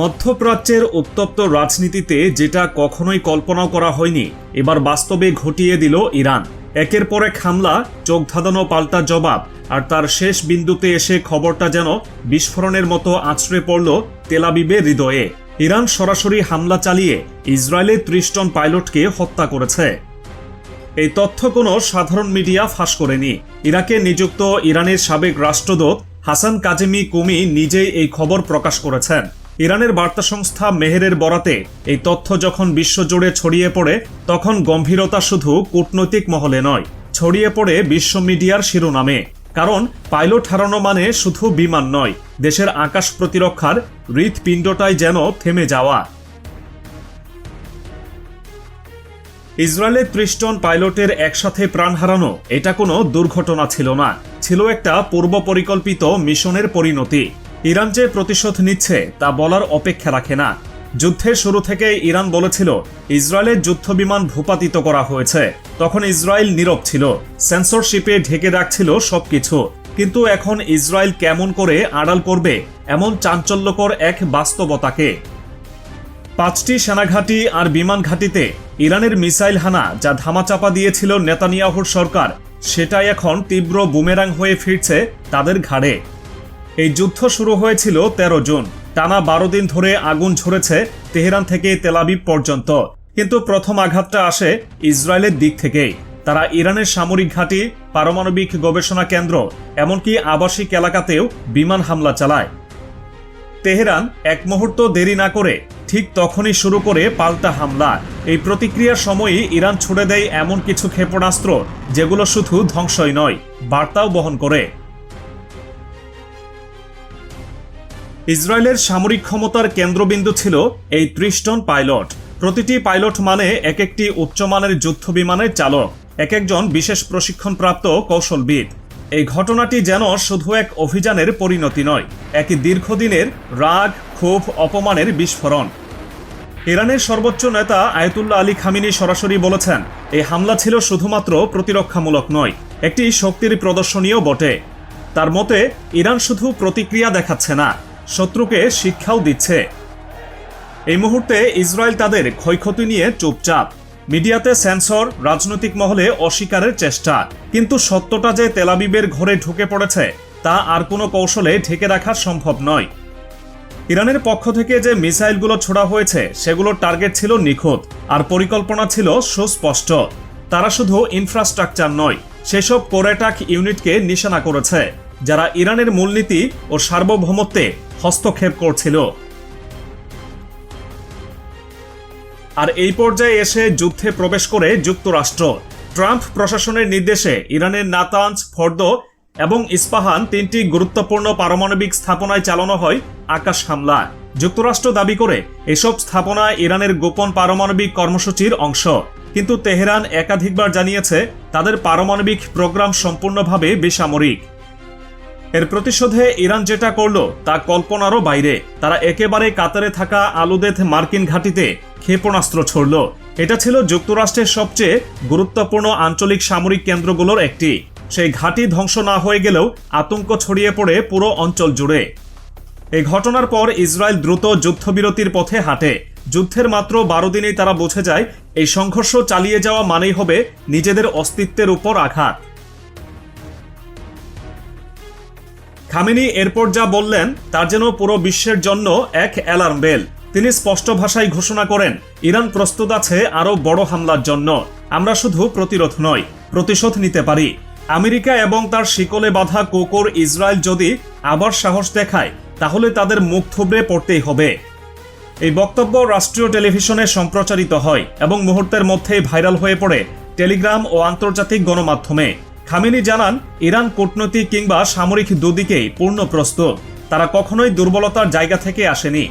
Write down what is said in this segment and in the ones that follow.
মধ্যপ্রাচ্যের উত্তপ্ত রাজনীতিতে যেটা কখনোই কল্পনাও করা হয়নি, এবার বাস্তবে ঘটিয়ে দিল ইরান। একের পর এক হামলা, চোখ ধাঁধানো পাল্টা জবাব, আর তার শেষ বিন্দুতে এসে খবরটা যেন বিস্ফোরণের মতো আছড়ে পড়ল তেলাবিবের হৃদয়ে। ইরান সরাসরি হামলা চালিয়ে ইসরায়েলের ত্রিশ টন পাইলটকে হত্যা করেছে। এই তথ্য কোনো সাধারণ মিডিয়া ফাঁস করেনি। ইরাকে নিযুক্ত ইরানের সাবেক রাষ্ট্রদূত হাসান কাজেমি কুমি নিজেই এই খবর প্রকাশ করেছেন। ইরানের বার্তা সংস্থা মেহেরের বরাতে এই তথ্য যখন বিশ্বজুড়ে ছড়িয়ে পড়ে, তখন গম্ভীরতা শুধু কূটনৈতিক মহলে নয়, ছড়িয়ে পড়ে বিশ্ব মিডিয়ার শিরোনামে। কারণ পাইলট হারানো মানে শুধু বিমান নয়, দেশের আকাশ প্রতিরক্ষার হৃৎপিণ্ডটাই যেন থেমে যাওয়া। ইসরায়েলের ত্রিশ টন পাইলটের একসাথে প্রাণ হারানো, এটা কোনো দুর্ঘটনা ছিল না, ছিল একটা পূর্ব পরিকল্পিত মিশনের পরিণতি। ইরান যে প্রতিশোধ নিচ্ছে তা বলার অপেক্ষা রাখে না। যুদ্ধের শুরু থেকে ইরান বলেছিল ইসরায়েলের যুদ্ধবিমান ভূপাতিত করা হয়েছে। তখন ইসরায়েল নীরব ছিল, সেন্সরশিপে ঢেকে রাখছিল সবকিছু। কিন্তু এখন ইসরায়েল কেমন করে আড়াল করবে এমন চাঞ্চল্যকর এক বাস্তবতাকে? পাঁচটি সেনাঘাঁটি আর বিমান ঘাঁটিতে ইরানের মিসাইল হানা যা ধামাচাপা দিয়েছিল নেতানিয়াহুর সরকার, সেটাই এখন তীব্র বুমেরাং হয়ে ফিরছে তাদের ঘাড়ে। এই যুদ্ধ শুরু হয়েছিল ১৩ জুন। টানা বারো দিন ধরে আগুন ঝরেছে তেহরান থেকে তেলাবিব পর্যন্ত। কিন্তু প্রথম আঘাতটা আসে ইসরায়েলের দিক থেকেই। তারা ইরানের সামরিক ঘাঁটি, পারমাণবিক গবেষণা কেন্দ্র, এমনকি আবাসিক এলাকাতেও বিমান হামলা চালায়। তেহরান এক মুহূর্ত দেরি না করে ঠিক তখনই শুরু করে পাল্টা হামলা। এই প্রতিক্রিয়ার সময়ই ইরান ছুড়ে দেয় এমন কিছু ক্ষেপণাস্ত্র, যেগুলো শুধু ধ্বংসই নয়, বার্তাও বহন করে। ইসরায়েলের সামরিক ক্ষমতার কেন্দ্রবিন্দু ছিল এই ত্রিশ টন পাইলট। প্রতিটি পাইলট মানে এক একটি উচ্চমানের যুদ্ধ বিমানের চালক, এক একজন বিশেষ প্রশিক্ষণপ্রাপ্ত কৌশলবিদ। এই ঘটনাটি যেন শুধু এক অভিযানের পরিণতি নয়, এক দীর্ঘদিনের রাগ, ক্ষোভ, অপমানের বিস্ফোরণ। ইরানের সর্বোচ্চ নেতা আয়তুল্লাহ আলী খামিনি সরাসরি বলেছেন, এই হামলা ছিল শুধুমাত্র প্রতিরক্ষামূলক নয়, একটি শক্তির প্রদর্শনীয় বটে। তার মতে, ইরান শুধু প্রতিক্রিয়া দেখাচ্ছে না শত্রুকে শিক্ষাও দিচ্ছে। এই মুহূর্তে ইসরায়েল তাদের ক্ষয়ক্ষতি নিয়ে চুপচাপ। মিডিয়াতে সেন্সর, রাজনৈতিক মহলে অস্বীকারের চেষ্টা। কিন্তু সত্যটা যে তেলাবিবের ঘরে ঢুকে পড়েছে, তা আর কোনো কৌশলে ঢেকে রাখা সম্ভব নয়। ইরানের পক্ষ থেকে যে মিসাইলগুলো ছোড়া হয়েছে সেগুলোর টার্গেট ছিল নিখুঁত, আর পরিকল্পনা ছিল সুস্পষ্ট। তারা শুধু ইনফ্রাস্ট্রাকচার নয়, সেসব কোরেটাক ইউনিটকে নিশানা করেছে। যারা ইরানের মূলনীতি ও সার্বভৌমত্বে হস্তক্ষেপ করছিল। আর এই পর্যায়ে এসে যুদ্ধে প্রবেশ করে যুক্তরাষ্ট্র। ট্রাম্প প্রশাসনের নির্দেশে ইরানের নাতাঞ্জ ফর্দ এবং ইস্পাহান তিনটি গুরুত্বপূর্ণ পারমাণবিক স্থাপনায় চালানো হয় আকাশ হামলা যুক্তরাষ্ট্র দাবি করে, এসব স্থাপনা ইরানের গোপন পারমাণবিক কর্মসূচির অংশ। কিন্তু তেহরান একাধিকবার জানিয়েছে, তাদের পারমাণবিক প্রোগ্রাম সম্পূর্ণভাবে বেসামরিক। এর প্রতিশোধে ইরান যেটা করল, তা কল্পনারও বাইরে। তারা একেবারে কাতারে থাকা আলুদেথ মার্কিন ঘাঁটিতে ক্ষেপণাস্ত্র ছড়ল। এটা ছিল যুক্তরাষ্ট্রের সবচেয়ে গুরুত্বপূর্ণ আঞ্চলিক সামরিক কেন্দ্রগুলোর একটি। সেই ঘাঁটি ধ্বংস না হয়ে গেলেও আতঙ্ক ছড়িয়ে পড়ে পুরো অঞ্চল জুড়ে। এই ঘটনার পর ইসরায়েল দ্রুত যুদ্ধবিরতির পথে হাঁটে। যুদ্ধের মাত্র বারো দিনেই তারা বুঝে যায়, এই সংঘর্ষ চালিয়ে যাওয়া মানেই হবে নিজেদের অস্তিত্বের উপর আঘাত। খামেনি এরপর যা বললেন, তার যেন পুরো বিশ্বের জন্য এক অ্যালার্ম বেল। তিনি স্পষ্ট ভাষায় ঘোষণা করেন, ইরান প্রস্তুত আছে আরও বড় হামলার জন্য। আমরা শুধু প্রতিরোধ নয় প্রতিশোধ নিতে পারি। আমেরিকা এবং তার শিকলে বাঁধা কোকর ইসরায়েল যদি আবার সাহস দেখায়, তাহলে তাদের মুখ থুবড়ে পড়তেই হবে। এই বক্তব্য রাষ্ট্রীয় টেলিভিশনে সম্প্রচারিত হয় এবং মুহূর্তের মধ্যেই ভাইরাল হয়ে পড়ে টেলিগ্রাম ও আন্তর্জাতিক গণমাধ্যমে। খামেনি জানান, ইরান কূটনৈতিক কিংবা সামরিক দুদিকেই পূর্ণ প্রস্তুত। তারা কখনোই দুর্বলতার জায়গা থেকে আসেনি।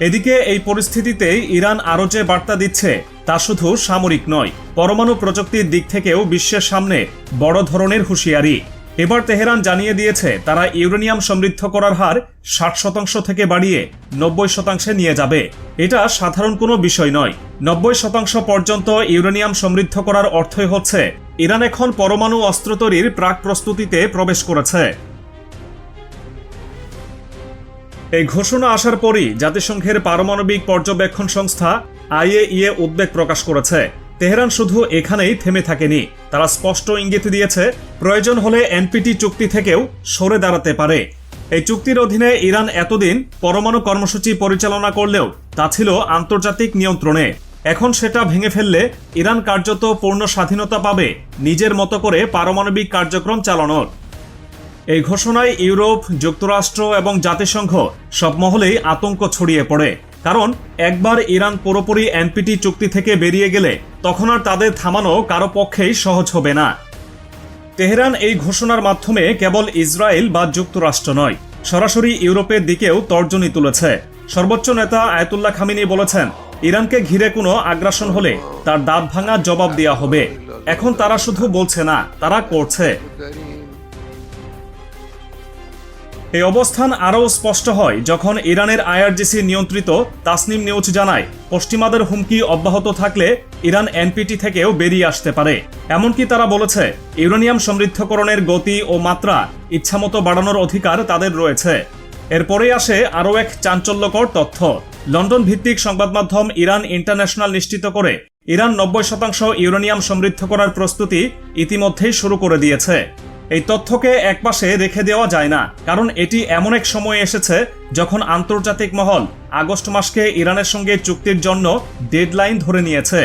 এদিকে এই পরিস্থিতিতে ইরান আরও যে বার্তা দিচ্ছে, তা শুধু সামরিক নয়, পরমাণু প্রযুক্তির দিক থেকেও বিশ্বের সামনে বড় ধরনের হুঁশিয়ারি। এবার তেহরান জানিয়ে দিয়েছে, তারা ইউরেনিয়াম সমৃদ্ধ করার হার ষাট শতাংশ থেকে বাড়িয়ে নব্বই শতাংশে নিয়ে যাবে। এটা সাধারণ কোনো বিষয় নয়। নব্বই শতাংশ পর্যন্ত ইউরেনিয়াম সমৃদ্ধ করার অর্থই হচ্ছে, ইরান এখন পরমাণু অস্ত্র তৈরির প্রাক প্রস্তুতিতে প্রবেশ করেছে। এই ঘোষণা আসার পরই জাতিসংঘের পারমাণবিক পর্যবেক্ষণ সংস্থা আইএইএ উদ্বেগ প্রকাশ করেছে। তেহরান শুধু এখানেই থেমে থাকেনি। তারা স্পষ্ট ইঙ্গিত দিয়েছে, প্রয়োজন হলে এনপিটি চুক্তি থেকেও সরে দাঁড়াতে পারে। এই চুক্তির অধীনে ইরান এতদিন পরমাণু কর্মসূচি পরিচালনা করলেও তা ছিল আন্তর্জাতিক নিয়ন্ত্রণে। এখন সেটা ভেঙে ফেললে ইরান কার্যত পূর্ণ স্বাধীনতা পাবে নিজের মতো করে পারমাণবিক কার্যক্রম চালানোর। এই ঘোষণায় ইউরোপ, যুক্তরাষ্ট্র এবং জাতিসংঘ সব মহলেই আতঙ্ক ছড়িয়ে পড়ে। কারণ একবার ইরান পুরোপুরি এনপিটি চুক্তি থেকে বেরিয়ে গেলে তখন আর তাদের থামানো কারও পক্ষেই সহজ হবে না। তেহরান এই ঘোষণার মাধ্যমে কেবল ইসরায়েল বা যুক্তরাষ্ট্র নয়, সরাসরি ইউরোপের দিকেও তর্জনী তুলেছে। সর্বোচ্চ নেতা আয়তুল্লাহ খামিনি বলেছেন, ইরানকে ঘিরে কোনো আগ্রাসন হলে তার দাঁত ভাঙা জবাব দেওয়া হবে। এখন তারা শুধু বলছে না, তারা করছে। এই অবস্থান আরও স্পষ্ট হয় যখন ইরানের আইআরজিসি নিয়ন্ত্রিত তাসনিম নিউজ জানায়, পশ্চিমাদের হুমকি অব্যাহত থাকলে ইরান এনপিটি থেকেও বেরিয়ে আসতে পারে। এমনকি তারা বলেছে, ইউরেনিয়াম সমৃদ্ধকরণের গতি ও মাত্রা ইচ্ছামতো বাড়ানোর অধিকার তাদের রয়েছে। এরপরে আসে আরও এক চাঞ্চল্যকর তথ্য। লন্ডন ভিত্তিক সংবাদ মাধ্যম ইরান ইন্টারন্যাশনাল নিশ্চিত করে, ইরান নব্বই শতাংশ ইউরেনিয়াম সমৃদ্ধ করার প্রস্তুতি ইতিমধ্যেই শুরু করে দিয়েছে। এই তথ্যকে একপাশে রেখে দেওয়া যায় না, কারণ এটি এমন এক সময় এসেছে যখন আন্তর্জাতিক মহল আগস্ট মাসকে ইরানের সঙ্গে চুক্তির জন্য ডেডলাইন ধরে নিয়েছে।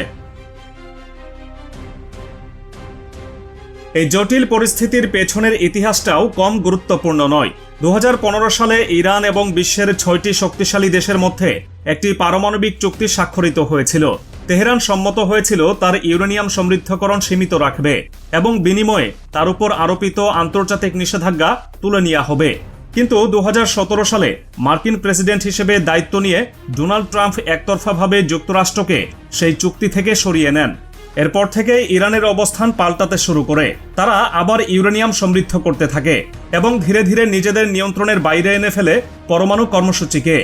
এই জটিল পরিস্থিতির পেছনের ইতিহাসটাও কম গুরুত্বপূর্ণ নয়। দু সালে ইরান এবং বিশ্বের ছয়টি শক্তিশালী দেশের মধ্যে একটি পারমাণবিক চুক্তি স্বাক্ষরিত হয়েছিল। তেহরান সম্মত হয়েছিল তার ইউরেনিয়াম সমৃদ্ধকরণ সীমিত রাখবে এবং বিনিময়ে তার উপর আরোপিত আন্তর্জাতিক নিষেধাজ্ঞা তুলে নেওয়া হবে। কিন্তু দু হাজার সতেরো সালে মার্কিন প্রেসিডেন্ট হিসেবে দায়িত্ব নিয়ে ডোনাল্ড ট্রাম্প একতরফাভাবে যুক্তরাষ্ট্রকে সেই চুক্তি থেকে সরিয়ে নেন। এরপর থেকে ইরানের অবস্থান পাল্টাতে শুরু করে। তারা আবার ইউরেনিয়াম সমৃদ্ধ করতে থাকে এবং ধীরে ধীরে নিজেদের নিয়ন্ত্রণের বাইরে এনে ফেলে পরমাণু কর্মসূচিকে।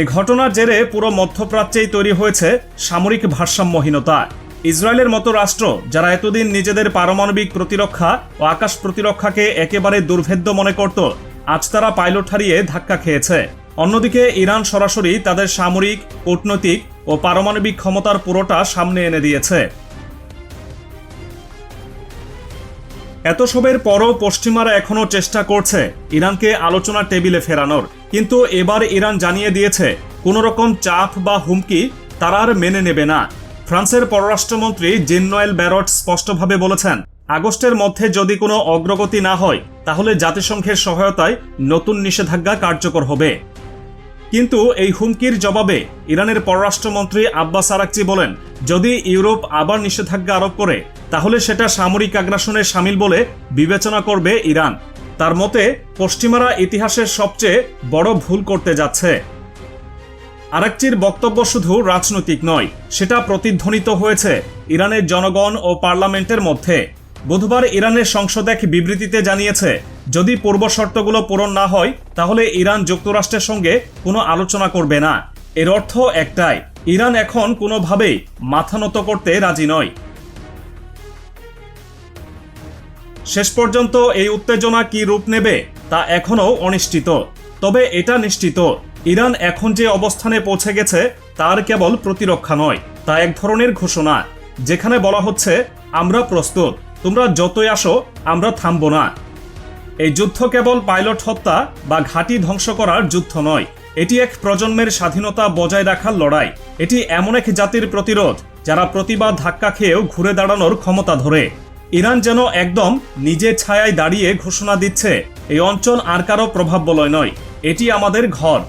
এই ঘটনার জেরে পুরো মধ্যপ্রাচ্যেই তৈরি হয়েছে সামরিক ভারসাম্যহীনতা। ইসরায়েলের মতো রাষ্ট্র, যারা এতদিন নিজেদের পারমাণবিক প্রতিরক্ষা ও আকাশ প্রতিরক্ষাকে একেবারে দুর্ভেদ্য মনে করত, আজ তারা পাইলট হারিয়ে ধাক্কা খেয়েছে। অন্যদিকে, ইরান সরাসরি তাদের সামরিক, কূটনৈতিক ও পারমাণবিক ক্ষমতার পুরোটা সামনে এনে দিয়েছে। এত সবের পরও পশ্চিমারা এখনও চেষ্টা করছে ইরানকে আলোচনার টেবিলে ফেরানোর। কিন্তু এবার ইরান জানিয়ে দিয়েছে কোনো রকম চাপ বা হুমকি তারা আর মেনে নেবে না। ফ্রান্সের পররাষ্ট্রমন্ত্রী জিন নোয়েল ব্যারট স্পষ্টভাবে বলেছেন, আগস্টের মধ্যে যদি কোনো অগ্রগতি না হয়, তাহলে জাতিসংঘের সহায়তায় নতুন নিষেধাজ্ঞা কার্যকর হবে। কিন্তু এই হুমকির জবাবে ইরানের পররাষ্ট্রমন্ত্রী আব্বাস আরাকচি বলেন, যদি ইউরোপ আবার নিষেধাজ্ঞা আরোপ করে, তাহলে সেটা সামরিক আগ্রাসনে সামিল বলে বিবেচনা করবে ইরান। তার মতে, পশ্চিমারা ইতিহাসের সবচেয়ে বড় ভুল করতে যাচ্ছে। আরাকচির বক্তব্য শুধু রাজনৈতিক নয়, সেটা প্রতিধ্বনিত হয়েছে ইরানের জনগণ ও পার্লামেন্টের মধ্যে। বুধবার ইরানের সংসদ এক বিবৃতিতে জানিয়েছে, যদি পূর্ব শর্তগুলো পূরণ না হয়, তাহলে ইরান যুক্তরাষ্ট্রের সঙ্গে কোনো আলোচনা করবে না। এর অর্থ একটাই, ইরান এখন কোনোভাবেই মাথা নত করতে রাজি নয়। শেষ পর্যন্ত এই উত্তেজনা কি রূপ নেবে, তা এখনও অনিশ্চিত। তবে এটা নিশ্চিত, ইরান এখন যে অবস্থানে পৌঁছে গেছে, তার কেবল প্রতিরক্ষা নয়, তা এক ধরনের ঘোষণা, যেখানে বলা হচ্ছে, আমরা প্রস্তুত। তোমরা যতই আসো, আমরা থামব না। এই যুদ্ধ কেবল পাইলট হত্যা বা ঘাঁটি ধ্বংস করার যুদ্ধ নয়। এটি এক প্রজন্মের স্বাধীনতা বজায় রাখার লড়াই। এটি এমন এক জাতির প্রতিরোধ, যারা প্রতিবাদ ধাক্কা খেয়েও ঘুরে দাঁড়ানোর ক্ষমতা ধরে। ইরান যেন একদম নিজের ছায়ায় দাঁড়িয়ে ঘোষণা দিচ্ছে, এই অঞ্চল আর কারও প্রভাব বলয় নয়। এটি আমাদের ঘর।